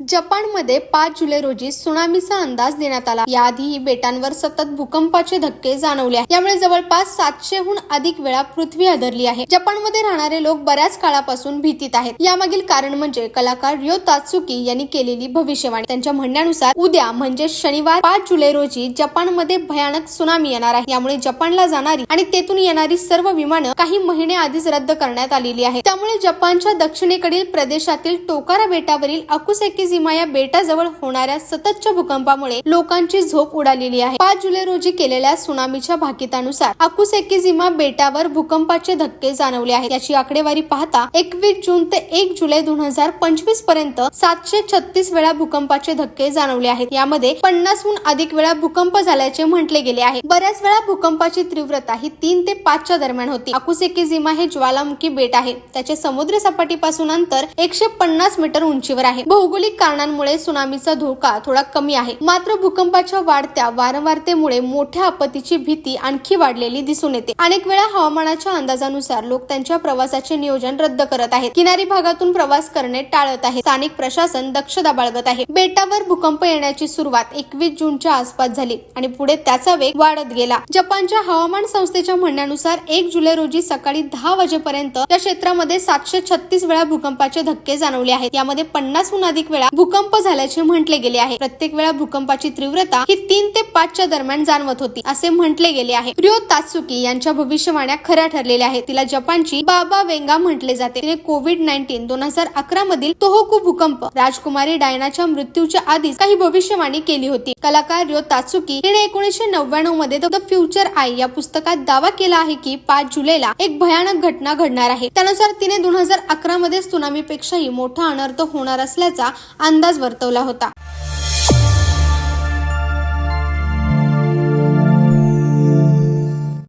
जपानमध्ये पाच जुलै रोजी सुनामीचा अंदाज देण्यात आला. याआधीही बेटांवर सतत भूकंपाचे धक्के जाणवले आहेत. यामुळे जवळपास सातशेहून अधिक वेळा पृथ्वी आदरली आहे. जपानमध्ये राहणारे लोक बऱ्याच काळापासून भीतीत आहेत. यामागील कारण म्हणजे कलाकार रिओ तात्सुकी यांनी केलेली भविष्यवाणी. त्यांच्या म्हणण्यानुसार उद्या म्हणजे शनिवार पाच जुलै रोजी जपानमध्ये भयानक सुनामी येणार आहे. यामुळे जपानला जाणारी आणि तेथून येणारी सर्व विमानं काही महिने आधीच रद्द करण्यात आलेली आहेत. त्यामुळे जपानच्या दक्षिणेकडील प्रदेशातील टोकारा बेटावरील अकुसेकी अकुसेकिजिमा या बेटाजवळ होणाऱ्या सततच्या भूकंपामुळे लोकांची झोप उडालेली आहे. पाच जुलै रोजी केलेल्या सुनामीच्या भाकितानुसार अकुसेकिजिमा बेटावर भूकंपाचे धक्के जाणवले आहेत. याची आकडेवारी पाहता एकवीस जून ते एक जुलै दोन हजार पंचवीसपर्यंत सातशे छत्तीस वेळा भूकंपाचे धक्के जाणवले आहेत. यामध्ये पन्नासहून अधिक वेळा भूकंप झाल्याचे म्हटले गेले आहे. बऱ्याच वेळा भूकंपाची तीव्रता ही तीन ते पाचच्या दरम्यान होती. अकुसेकिजिमा हे ज्वालामुखी बेट आहे. त्याचे समुद्र सपाटीपासून अंतर एकशे पन्नास मीटर उंचीवर आहे. भौगोलिक कारणांमुळे सुनामीचा धोका थोडा कमी आहे. मात्र भूकंपाच्या वाढत्या वारंवारतेमुळे मोठ्या आपत्तीची भीती आणखी वाढलेली दिसून येते. अनेक वेळा हवामानाच्या अंदाजानुसार लोक त्यांच्या प्रवासाचे नियोजन रद्द करत आहेत. किनारी भागातून प्रवास करणे टाळत आहे स्थानिक प्रशासन दक्षता बाळगत आहे. बेटावर भूकंप येण्याची सुरुवात एकवीस जूनच्या आसपास झाली आणि पुढे त्याचा वेग वाढत गेला. जपानच्या हवामान संस्थेच्या म्हणण्यानुसार एक जुलै रोजी सकाळी दहा वाजेपर्यंत या क्षेत्रामध्ये सातशे छत्तीस वेळा भूकंपाचे धक्के जाणवले आहेत. यामध्ये पन्नासहून अधिक वेळा भूकंप झाल्याचे म्हटले गेले आहे. प्रत्येक वेळा भूकंपाची तीव्रता ही तीन ते पाचच्या दरम्यान जाणवत होती असे म्हटले गेले आहे. रिओ तात्सुकी यांच्या भविष्यवाण्या खऱ्या ठरलेल्या आहेत. तिला जपानची बाबा वेंगा म्हटले जाते. तिने कोविड नाईन्टीन दोन हजार अकरा मधील तोहोकू भूकंप राजकुमारी डायनाच्या मृत्यूच्या आधीच काही भविष्यवाणी केली होती. कलाकार रिओ तात्सुकी हिने एकोणीसशे नव्याण्णवमध्ये द फ्युचर आय या पुस्तकात दावा केला आहे की पाच जुलैला एक भयानक घटना घडणार आहे. त्यानुसार तिने दोन हजार अकरा मध्ये सुनामीपेक्षाही मोठा अनर्थ होणार असल्याचा अंदाज वर्तवला होता.